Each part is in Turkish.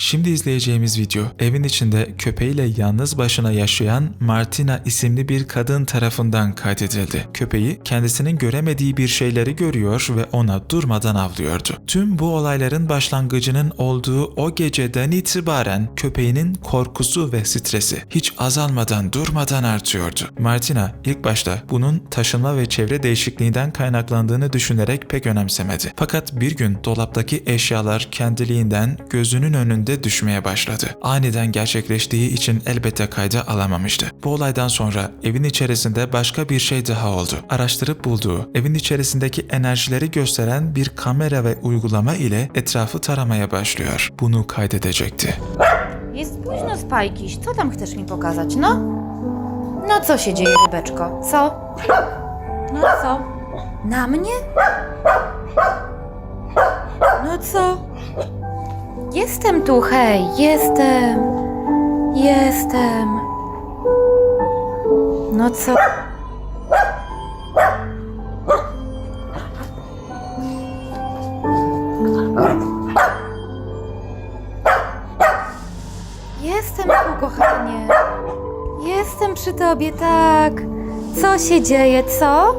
Şimdi izleyeceğimiz video evin içinde köpeğiyle yalnız başına yaşayan Martina isimli bir kadın tarafından kaydedildi. Köpeği kendisinin göremediği bir şeyleri görüyor ve ona durmadan avlıyordu. Tüm bu olayların başlangıcının olduğu o geceden itibaren köpeğinin korkusu ve stresi hiç azalmadan durmadan artıyordu. Martina ilk başta bunun taşınma ve çevre değişikliğinden kaynaklandığını düşünerek pek önemsemedi. Fakat bir gün dolaptaki eşyalar kendiliğinden gözünün önünde düşmeye başladı. Aniden gerçekleştiği için elbette kayda alamamıştı. Bu olaydan sonra evin içerisinde başka bir şey daha oldu. Araştırıp bulduğu, evin içerisindeki enerjileri gösteren bir kamera ve uygulama ile etrafı taramaya başlıyor. Bunu kaydedecekti. Jest późno, Spajkiś. Co tam chcesz mi pokazać, no? No co się dzieje, rybeczko? Co? No co? Na mnie? No co? Jestem tu, hej, jestem. Jestem. No co? Jestem tu, kochanie. Jestem przy tobie, tak. Co się dzieje, co?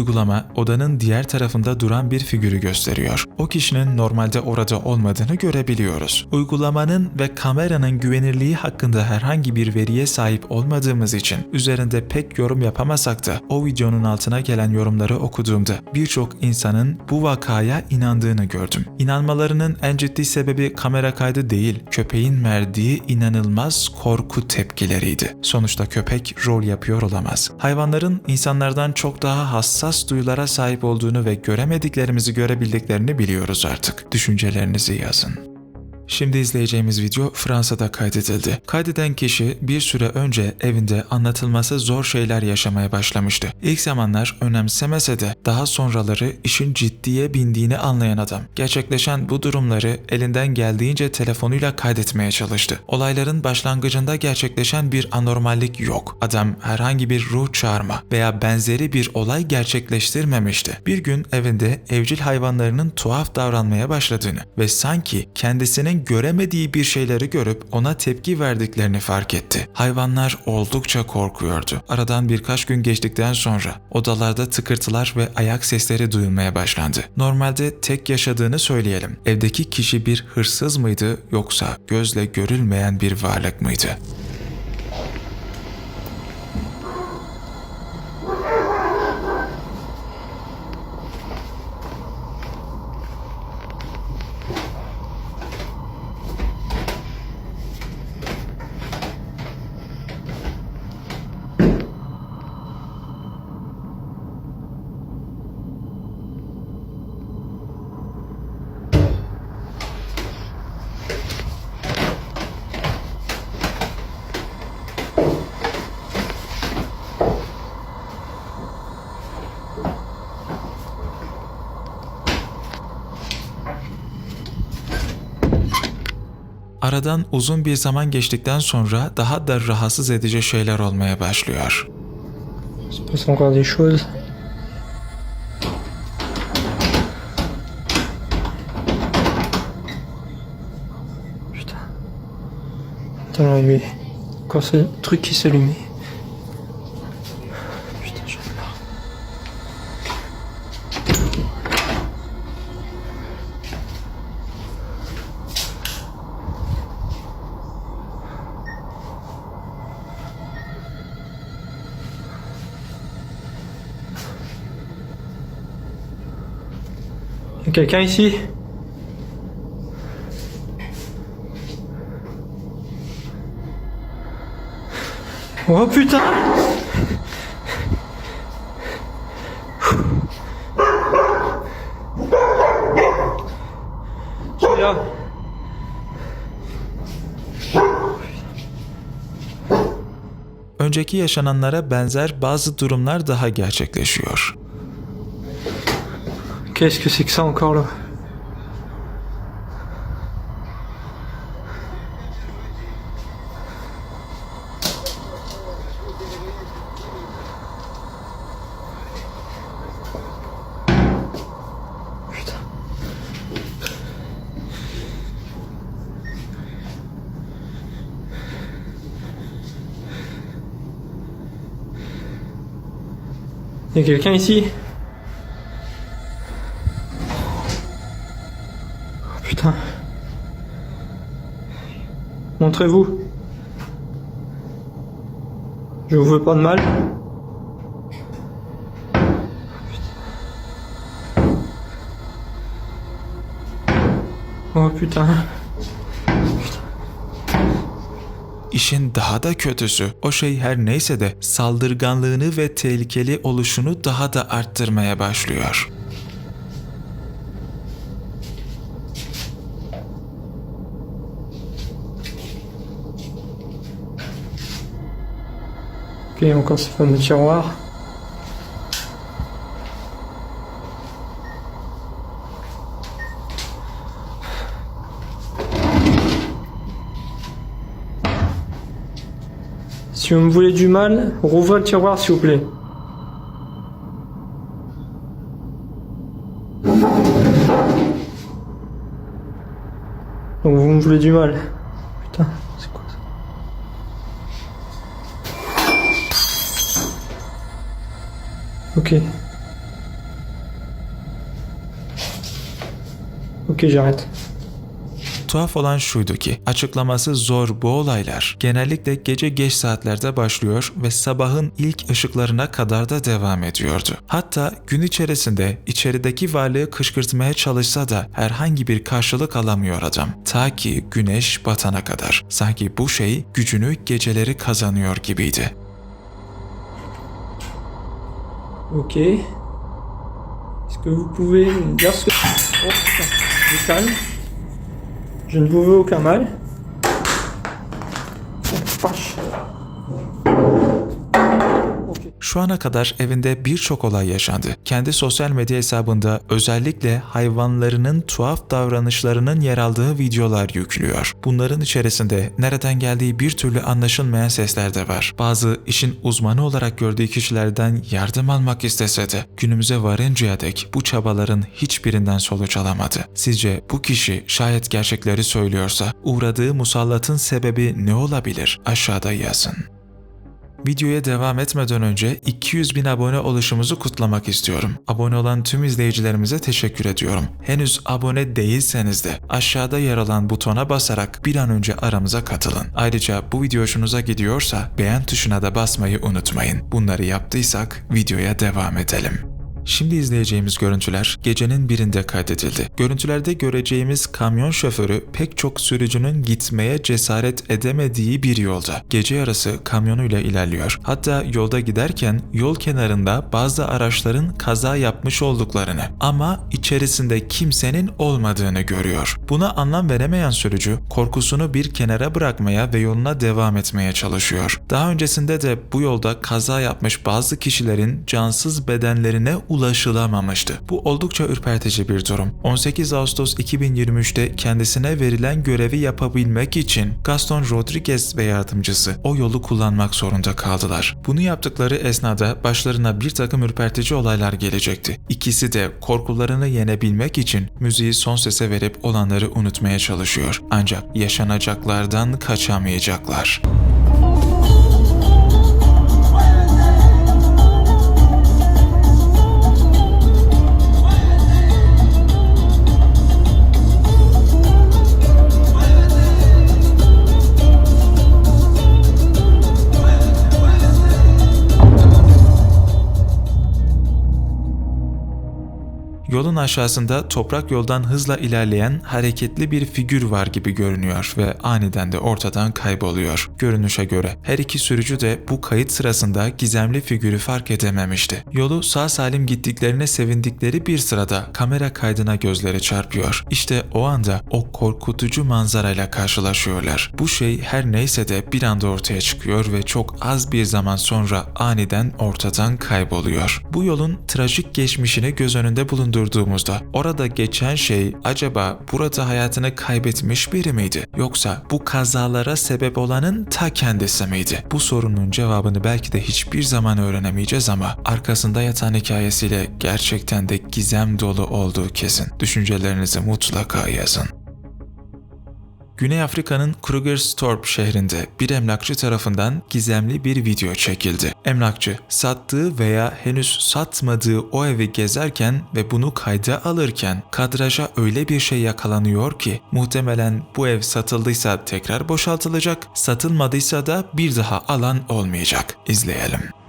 Uygulama odanın diğer tarafında duran bir figürü gösteriyor. O kişinin normalde orada olmadığını görebiliyoruz. Uygulamanın ve kameranın güvenirliği hakkında herhangi bir veriye sahip olmadığımız için üzerinde pek yorum yapamasak da o videonun altına gelen yorumları okuduğumda birçok insanın bu vakaya inandığını gördüm. İnanmalarının en ciddi sebebi kamera kaydı değil, köpeğin verdiği inanılmaz korku tepkileriydi. Sonuçta köpek rol yapıyor olamaz. Hayvanların insanlardan çok daha hassas duyulara sahip olduğunu ve göremediklerimizi görebildiklerini biliyoruz artık. Düşüncelerinizi yazın. Şimdi izleyeceğimiz video Fransa'da kaydedildi. Kaydeden kişi bir süre önce evinde anlatılması zor şeyler yaşamaya başlamıştı. İlk zamanlar önemsemese de daha sonraları işin ciddiye bindiğini anlayan adam. Gerçekleşen bu durumları elinden geldiğince telefonuyla kaydetmeye çalıştı. Olayların başlangıcında gerçekleşen bir anormallik yok. Adam herhangi bir ruh çağırma veya benzeri bir olay gerçekleştirmemişti. Bir gün evinde evcil hayvanlarının tuhaf davranmaya başladığını ve sanki kendisinin göremediği bir şeyleri görüp ona tepki verdiklerini fark etti. Hayvanlar oldukça korkuyordu. Aradan birkaç gün geçtikten sonra odalarda tıkırtılar ve ayak sesleri duyulmaya başlandı. Normalde tek yaşadığını söyleyelim. Evdeki kişi bir hırsız mıydı yoksa gözle görülmeyen bir varlık mıydı? Aradan uzun bir zaman geçtikten sonra daha da rahatsız edici şeyler olmaya başlıyor. Attends, il y encore ce truc qui s'allumait. Y a quelqu'un ici Oh putain. Önceki yaşananlara benzer bazı durumlar daha gerçekleşiyor. Qu'est-ce que c'est que ça encore là? Putain. Il y a quelqu'un ici? Montrez-vous. Je vous veux pas de mal. Oh putain. İşin daha da kötüsü o şey her neyse de saldırganlığını ve tehlikeli oluşunu daha da arttırmaya başlıyor. Ok, encore ce fameux tiroir. Si vous me voulez du mal, rouvrez le tiroir s'il vous plaît. Donc vous me voulez du mal. Ok. Ok, j'arrête. Tuhaf olan şuydu ki açıklaması zor bu olaylar genellikle gece geç saatlerde başlıyor ve sabahın ilk ışıklarına kadar da devam ediyordu. Hatta gün içerisinde içerideki varlığı kışkırtmaya çalışsa da herhangi bir karşılık alamıyor adam. Ta ki güneş batana kadar. Sanki bu şey gücünü geceleri kazanıyor gibiydi. Ok. Est-ce que vous pouvez me dire ce que... Oh je calme. Je ne vous veux aucun mal. Oh. Şu ana kadar evinde birçok olay yaşandı. Kendi sosyal medya hesabında özellikle hayvanlarının tuhaf davranışlarının yer aldığı videolar yüklüyor. Bunların içerisinde nereden geldiği bir türlü anlaşılmayan sesler de var. Bazı işin uzmanı olarak gördüğü kişilerden yardım almak istese de günümüze varıncaya dek bu çabaların hiçbirinden sonuç alamadı. Sizce bu kişi şayet gerçekleri söylüyorsa uğradığı musallatın sebebi ne olabilir? Aşağıda yazın. Videoya devam etmeden önce 200 bin abone oluşumuzu kutlamak istiyorum. Abone olan tüm izleyicilerimize teşekkür ediyorum. Henüz abone değilseniz de aşağıda yer alan butona basarak bir an önce aramıza katılın. Ayrıca bu video hoşunuza gidiyorsa beğen tuşuna da basmayı unutmayın. Bunları yaptıysak videoya devam edelim. Şimdi izleyeceğimiz görüntüler gecenin birinde kaydedildi. Görüntülerde göreceğimiz kamyon şoförü pek çok sürücünün gitmeye cesaret edemediği bir yolda. Gece yarısı kamyonuyla ilerliyor. Hatta yolda giderken yol kenarında bazı araçların kaza yapmış olduklarını ama içerisinde kimsenin olmadığını görüyor. Buna anlam veremeyen sürücü korkusunu bir kenara bırakmaya ve yoluna devam etmeye çalışıyor. Daha öncesinde de bu yolda kaza yapmış bazı kişilerin cansız bedenlerine ulaşılamamıştı. Bu oldukça ürpertici bir durum. 18 Ağustos 2023'te kendisine verilen görevi yapabilmek için Gaston Rodriguez ve yardımcısı o yolu kullanmak zorunda kaldılar. Bunu yaptıkları esnada başlarına bir takım ürpertici olaylar gelecekti. İkisi de korkularını yenebilmek için müziği son sese verip olanları unutmaya çalışıyor. Ancak yaşanacaklardan kaçamayacaklar. Yolun aşağısında toprak yoldan hızla ilerleyen hareketli bir figür var gibi görünüyor ve aniden de ortadan kayboluyor. Görünüşe göre her iki sürücü de bu kayıt sırasında gizemli figürü fark edememişti. Yolu sağ salim gittiklerine sevindikleri bir sırada kamera kaydına gözleri çarpıyor. İşte o anda o korkutucu manzarayla karşılaşıyorlar. Bu şey her neyse de bir anda ortaya çıkıyor ve çok az bir zaman sonra aniden ortadan kayboluyor. Bu yolun trajik geçmişini göz önünde bulundurduğumuzda orada geçen şey acaba burada hayatını kaybetmiş biri miydi? Yoksa bu kazalara sebep olanın ta kendisi miydi? Bu sorunun cevabını belki de hiçbir zaman öğrenemeyeceğiz ama arkasında yatan hikayesiyle gerçekten de gizem dolu olduğu kesin. Düşüncelerinizi mutlaka yazın. Güney Afrika'nın Krugerstorp şehrinde bir emlakçı tarafından gizemli bir video çekildi. Emlakçı sattığı veya henüz satmadığı o evi gezerken ve bunu kayda alırken kadraja öyle bir şey yakalanıyor ki muhtemelen bu ev satıldıysa tekrar boşaltılacak, satılmadıysa da bir daha alan olmayacak. İzleyelim.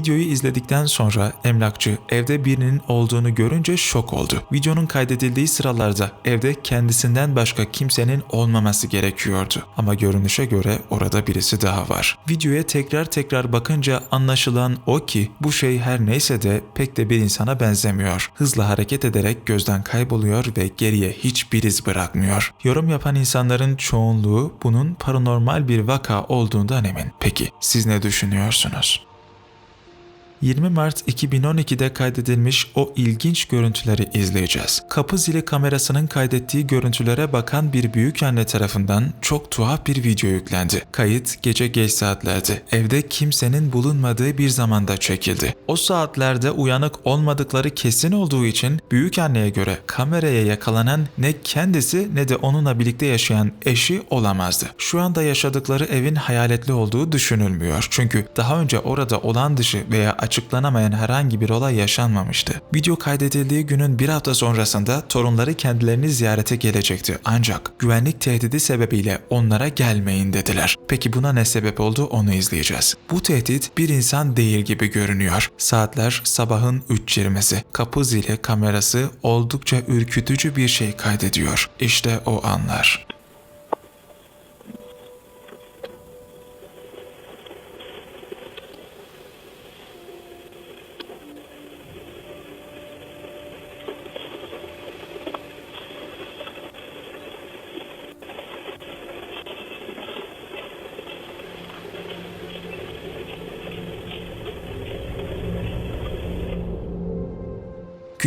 Videoyu izledikten sonra emlakçı evde birinin olduğunu görünce şok oldu. Videonun kaydedildiği sıralarda evde kendisinden başka kimsenin olmaması gerekiyordu. Ama görünüşe göre orada birisi daha var. Videoya tekrar tekrar bakınca anlaşılan o ki bu şey her neyse de pek de bir insana benzemiyor. Hızla hareket ederek gözden kayboluyor ve geriye hiçbir iz bırakmıyor. Yorum yapan insanların çoğunluğu bunun paranormal bir vaka olduğundan emin. Peki siz ne düşünüyorsunuz? 20 Mart 2012'de kaydedilmiş o ilginç görüntüleri izleyeceğiz. Kapı zili kamerasının kaydettiği görüntülere bakan bir büyükanne tarafından çok tuhaf bir video yüklendi. Kayıt gece geç saatlerdi. Evde kimsenin bulunmadığı bir zamanda çekildi. O saatlerde uyanık olmadıkları kesin olduğu için büyükanneye göre kameraya yakalanan ne kendisi ne de onunla birlikte yaşayan eşi olamazdı. Şu anda yaşadıkları evin hayaletli olduğu düşünülmüyor. Çünkü daha önce orada olan dışı veya açıklanamayan herhangi bir olay yaşanmamıştı. Video kaydedildiği günün bir hafta sonrasında torunları kendilerini ziyarete gelecekti. Ancak güvenlik tehdidi sebebiyle onlara gelmeyin dediler. Peki buna ne sebep oldu onu izleyeceğiz. Bu tehdit bir insan değil gibi görünüyor. Saatler sabahın 3.20'si. Kapı zili kamerası oldukça ürkütücü bir şey kaydediyor. İşte o anlar.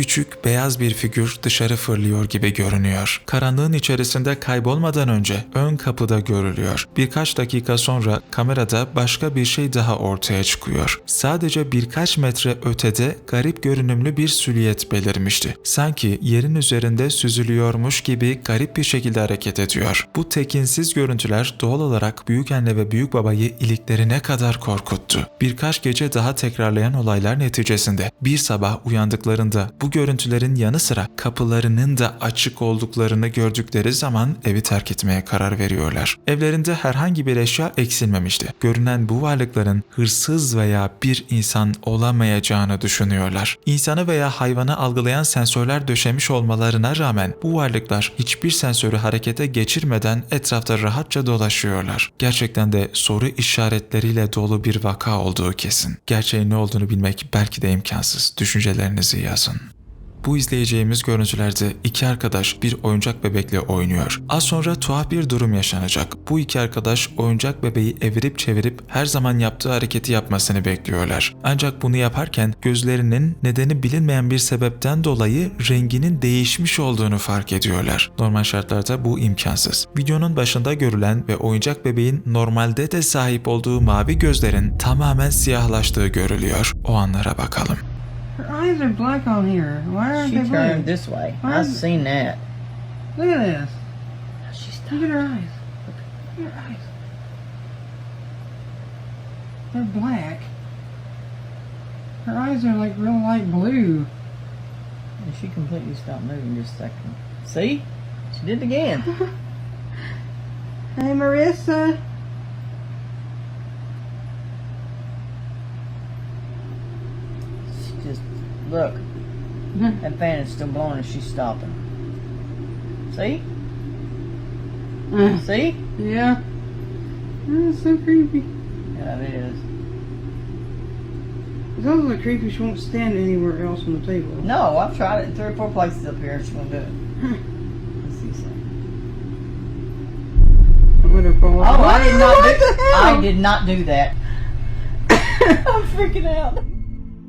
Küçük beyaz bir figür dışarı fırlıyor gibi görünüyor. Karanlığın içerisinde kaybolmadan önce ön kapıda görülüyor. Birkaç dakika sonra kamerada başka bir şey daha ortaya çıkıyor. Sadece birkaç metre ötede garip görünümlü bir silüet belirmişti. Sanki yerin üzerinde süzülüyormuş gibi garip bir şekilde hareket ediyor. Bu tekinsiz görüntüler doğal olarak büyükanne ve büyük babayı iliklerine kadar korkuttu. Birkaç gece daha tekrarlayan olaylar neticesinde bir sabah uyandıklarında bu görüntülerin yanı sıra kapılarının da açık olduklarını gördükleri zaman evi terk etmeye karar veriyorlar. Evlerinde herhangi bir eşya eksilmemişti. Görünen bu varlıkların hırsız veya bir insan olamayacağını düşünüyorlar. İnsanı veya hayvanı algılayan sensörler döşemiş olmalarına rağmen bu varlıklar hiçbir sensörü harekete geçirmeden etrafta rahatça dolaşıyorlar. Gerçekten de soru işaretleriyle dolu bir vaka olduğu kesin. Gerçeğin ne olduğunu bilmek belki de imkansız. Düşüncelerinizi yazın. Bu izleyeceğimiz görüntülerde iki arkadaş bir oyuncak bebekle oynuyor. Az sonra tuhaf bir durum yaşanacak. Bu iki arkadaş oyuncak bebeği evirip çevirip her zaman yaptığı hareketi yapmasını bekliyorlar. Ancak bunu yaparken gözlerinin nedeni bilinmeyen bir sebepten dolayı renginin değişmiş olduğunu fark ediyorlar. Normal şartlarda bu imkansız. Videonun başında görülen ve oyuncak bebeğin normalde de sahip olduğu mavi gözlerin tamamen siyahlaştığı görülüyor. O anlara bakalım. Her eyes are black on here. Why aren't She they black? turned this way. Why- I've seen that. Look at this. She's Look at her eyes. Look at her eyes. They're black. Her eyes are like real light blue. And she She completely stopped moving just a second. See? She did it again. Hey, Marissa. She just look. That fan is still blowing and she's stopping. See? Uh, See? yeah. That's so creepy. Yeah, it is. It's also creepy she won't stand anywhere else on the table. No, I've tried it in three or four places up here and she won't do it. Let's see something. I let her fall Oh. I did not do? I did not do that. I'm freaking out.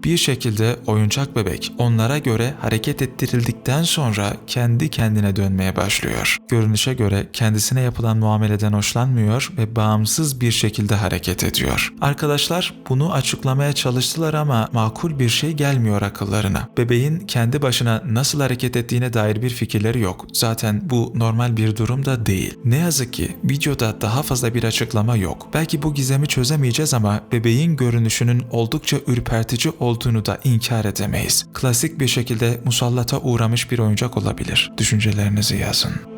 Bir şekilde oyuncak bebek onlara göre hareket ettirildikten sonra kendi kendine dönmeye başlıyor. Görünüşe göre kendisine yapılan muameleden hoşlanmıyor ve bağımsız bir şekilde hareket ediyor. Arkadaşlar bunu açıklamaya çalıştılar ama makul bir şey gelmiyor akıllarına. Bebeğin kendi başına nasıl hareket ettiğine dair bir fikirleri yok. Zaten bu normal bir durum da değil. Ne yazık ki videoda daha fazla bir açıklama yok. Belki bu gizemi çözemeyeceğiz ama bebeğin görünüşünün oldukça ürpertici olduğunu da inkar edemeyiz. Klasik bir şekilde musallata uğramış bir oyuncak olabilir. Düşüncelerinizi yazın.